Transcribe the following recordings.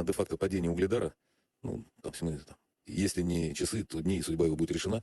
а, де-факто падение угледара, ну, там, там, если не часы, то дни, и судьба его будет решена.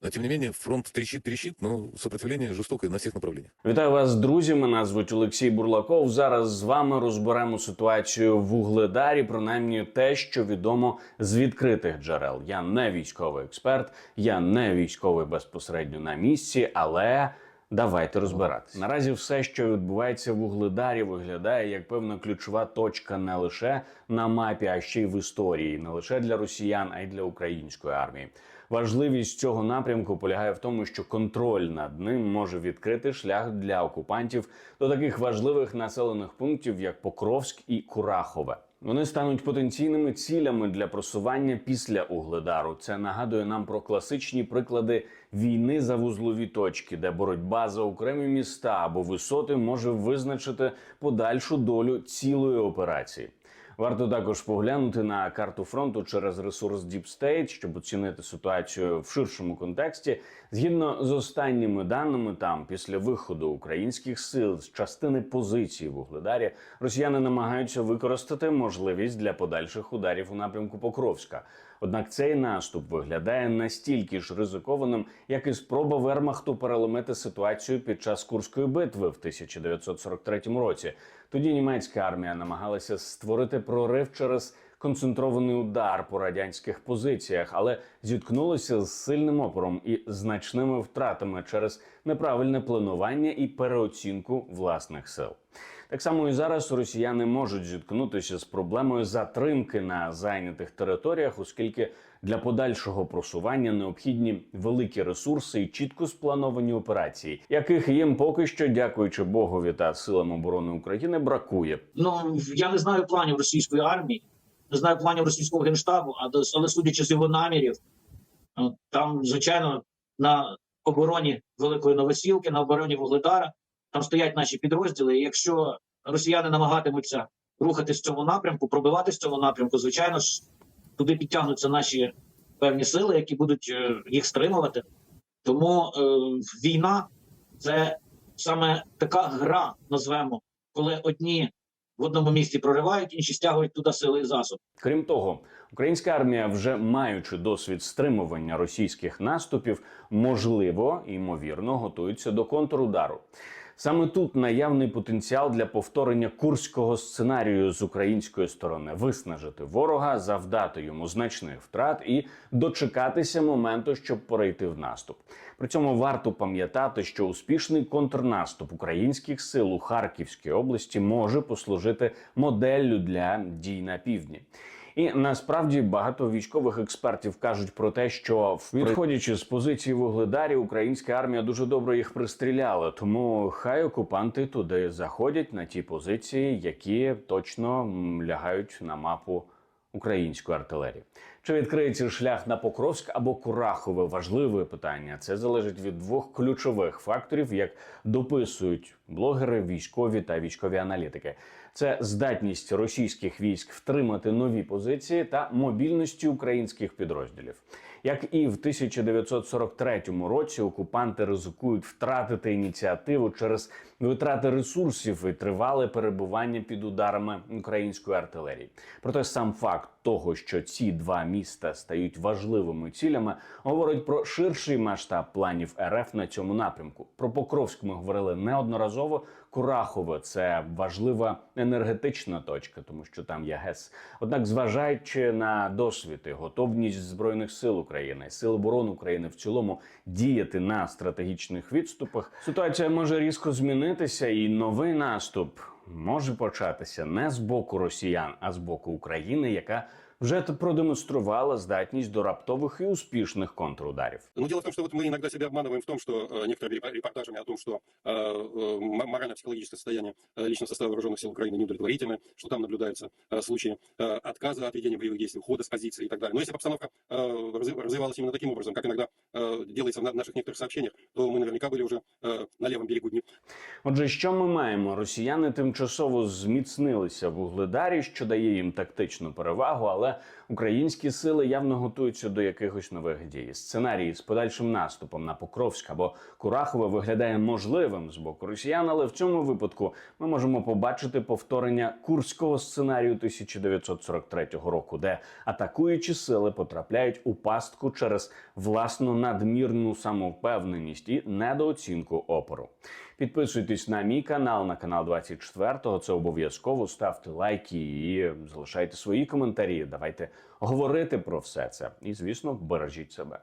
Но, тем не менее, фронт трещит-трещит, но сопротивление жестокое на всех направлениях. Вітаю вас, друзі. Мене звуть Олексій Бурлаков. Зараз з вами розберемо ситуацію в Угледарі, принаймні те, що відомо з відкритих джерел. Я не військовий експерт, я не військовий безпосередньо на місці, але. Давайте розбиратися. Наразі все, що відбувається в Угледарі, виглядає як певна ключова точка не лише на мапі, а ще й в історії, не лише для росіян, а й для української армії. Важливість цього напрямку полягає в тому, що контроль над ним може відкрити шлях для окупантів до таких важливих населених пунктів, як Покровськ і Курахове. Вони стануть потенційними цілями для просування після Угледару. Це нагадує нам про класичні приклади війни за вузлові точки, де боротьба за окремі міста або висоти може визначити подальшу долю цілої операції. Варто також поглянути на карту фронту через ресурс Deep State, щоб оцінити ситуацію в ширшому контексті. Згідно з останніми даними, там після виходу українських сил з частини позиції в Угледарі, росіяни намагаються використати можливість для подальших ударів у напрямку Покровська. Однак цей наступ виглядає настільки ж ризикованим, як і спроба Вермахту переломити ситуацію під час Курської битви в 1943 році. Тоді німецька армія намагалася створити прорив через концентрований удар по радянських позиціях, але зіткнулися з сильним опором і значними втратами через неправильне планування і переоцінку власних сил. Так само і зараз росіяни можуть зіткнутися з проблемою затримки на зайнятих територіях, оскільки для подальшого просування необхідні великі ресурси і чітко сплановані операції, яких їм поки що, дякуючи Богові та силам оборони України, бракує. Ну я не знаю планів російської армії, не знаю планів російського генштабу, але судячи з його намірів, ну, там, звичайно, на обороні Великої Новосілки, на обороні Вугледара, там стоять наші підрозділи. І якщо росіяни намагатимуться рухати з цього напрямку, пробивати з цього напрямку, звичайно ж, туди підтягнуться наші певні сили, які будуть е, їх стримувати. Тому е, війна це саме така гра, назвемо, коли одні в одному місці проривають, інші стягують туди сили і засоби. Крім того, українська армія, вже маючи досвід стримування російських наступів, можливо ймовірно готується до контрудару. Саме тут наявний потенціал для повторення курського сценарію з української сторони виснажити ворога, завдати йому значних втрат і дочекатися моменту, щоб перейти в наступ. При цьому варто пам'ятати, що успішний контрнаступ українських сил у Харківській області може послужити моделлю для дій на півдні. І насправді багато військових експертів кажуть про те, що відходячи з позиції вугледарі, українська армія дуже добре їх пристріляла. Тому хай окупанти туди заходять на ті позиції, які точно лягають на мапу української артилерії. Чи відкриється шлях на Покровськ або Курахове? Важливе питання. Це залежить від двох ключових факторів, як дописують блогери, військові та військові аналітики. Це здатність російських військ втримати нові позиції та мобільності українських підрозділів. Як і в 1943 році окупанти ризикують втратити ініціативу через витрати ресурсів і тривале перебування під ударами української артилерії. Проте сам факт того, що ці два міста стають важливими цілями, говорить про ширший масштаб планів РФ на цьому напрямку. Про Покровськ ми говорили неодноразово. Курахове це важлива енергетична точка, тому що там є ГЕС. Однак, зважаючи на досвід готовність збройних сил України, сил оборони України в цілому діяти на стратегічних відступах, ситуація може різко змінитися, і новий наступ може початися не з боку росіян, а з боку України, яка вже т- продемонструвала здатність до раптових і успішних контрударів. Ну, дело в том, что вот мы иногда себя обманываем в том, что э, некоторыми репо- репортажами о том, что э, э, м- морально-психологическое состояние э, личного состава вооруженных сил Украины неудовлетворительное, что там наблюдаются э, случаи э, отказа от ведения боевых действий, ухода с позиции и так далее. Но если бы обстановка э, разви- развивалась именно таким образом, как иногда э, делается в на- наших некоторых сообщениях, то мы наверняка были уже э, на левом берегу Днепра. Отже, що ми маємо? Росіяни тимчасово зміцнилися в Угледарі, що дає їм тактичну перевагу, але але українські сили явно готуються до якихось нових дій. Сценарій з подальшим наступом на Покровськ або Курахове виглядає можливим з боку росіян, але в цьому випадку ми можемо побачити повторення курського сценарію 1943 року, де атакуючі сили потрапляють у пастку через власну надмірну самовпевненість і недооцінку опору. Підписуйтесь на мій канал, на канал 24-го. Це обов'язково ставте лайки і залишайте свої коментарі. Давайте говорити про все це. І звісно, бережіть себе.